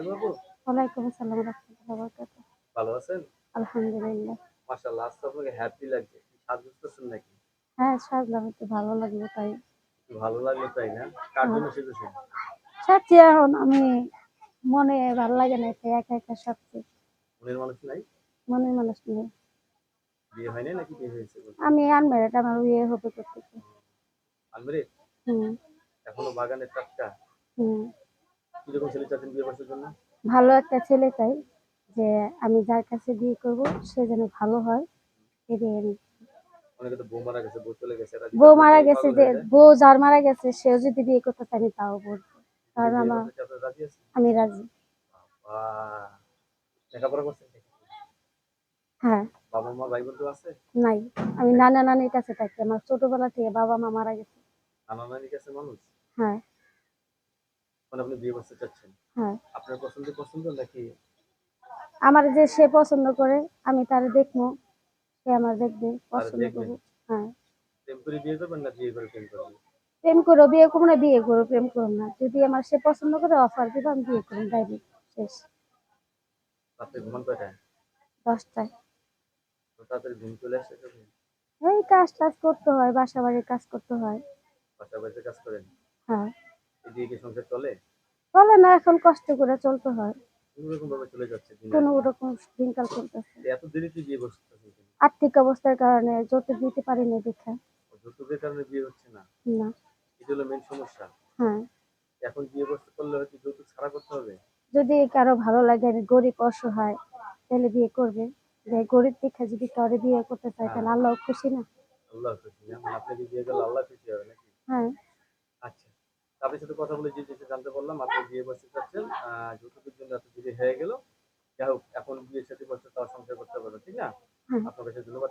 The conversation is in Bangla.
ওয়ালাইকুম আসসালাম রহমতুল্লাহ ভালো আছেন? আলহামদুলিল্লাহ। মাশাআল্লাহ আজকে আপনাকে হ্যাপি লাগছে। কি নাকি? হ্যাঁ সাজলাম একটু ভালো লাগল তাই। ভালো লাগল তাই না? কার জন্য সেজেছেন এখন আমি মনে ভালো লাগে না তাই একা একা মনের মানুষ নাই? মনের মানুষ নেই। বিয়ে হয়নি নাকি? বিয়ে হয়েছে আমি আনমেরিড আমার বিয়ে হবে করতেছি আলমারি হুম। এখনও বাগানে টাটকা? হুম। ভালো একটা ছেলে চাই যে আমি যার কাছে বিয়ে করব সে যেন ভালো হয়। এটাই আমি বউ মারা গেছে বউ যে যার মারা গেছে সেও যদি বিয়ে করতে আমি তাও বলব। কারণ আমার? আমি রাজি? হ্যাঁ। বাবা মা ভাই বন্ধু আছে? নাই। আমি নানা নানির কাছে থাকি আমার ছোটবেলা থেকে বাবা মা মারা গেছে। নানা নানির কাছে মানুষ? হ্যাঁ। মানে আপনি বিয়ে করতে চাচ্ছেন। হ্যাঁ। আপনার পছন্দ পছন্দ নাকি? আমার যে সে পছন্দ করে আমি তার দেখব। সে আমার দেখবে পছন্দ? করব। হ্যাঁ। প্রেম করে বিয়ে করবেন না বিয়ে করে প্রেম করবেন? প্রেম করো বিয়ে করব না বিয়ে করো প্রেম করো না। যদি আমার সে পছন্দ করে অফার দিব আমি বিয়ে করব ডাইরেক্ট শেষ। রাত্রে ঘুমান কয়টায়? দশটায়। তো তাড়াতাড়ি ঘুম চলে আসে এই কাজ টাজ করতে হয় বাসা বাড়ির কাজ করতে হয়। বাসা বাড়িতে কাজ করেন? হ্যাঁ। এদিকে কি সংসার চলে? চলে না এখন কষ্ট করে চলতে হয়। কোনোরকম ভাবে চলে যাচ্ছে কোনো রকম দিনকাল চলতেছে। এত দেরিতে বিয়ে বসতে আর্থিক অবস্থার কারণে যৌতুক দিতে পারি না দেখা যৌতুকের কারণে বিয়ে হচ্ছে না? না। এটা হলো মেন সমস্যা। হ্যাঁ। এখন বিয়ে বসতে করলে হয়তো যৌতুক ছাড়া করতে হবে? যদি কারও ভালো লাগে আমি গরিব অসহায় তাহলে বিয়ে করবে। যে গরিব দেখা যদি কারও বিয়ে করতে চায় তাহলে আল্লাহ খুশি না। আল্লাহ খুশি না? মানে আপনাকে বিয়ে করলে আল্লাহ খুশি হবে নাকি? হ্যাঁ। আচ্ছা। তাদের সাথে কথা বলে যে জিনিসটা জানতে পারলাম আপনি বিয়ে বসতে চাচ্ছেন যৌতুকের জন্য এত দেরি হয়ে গেল যাই হোক এখন বিয়ের সাথে বসতে তার সংসার করতে পারবে ঠিক না? আপনার কাছে ধন্যবাদ।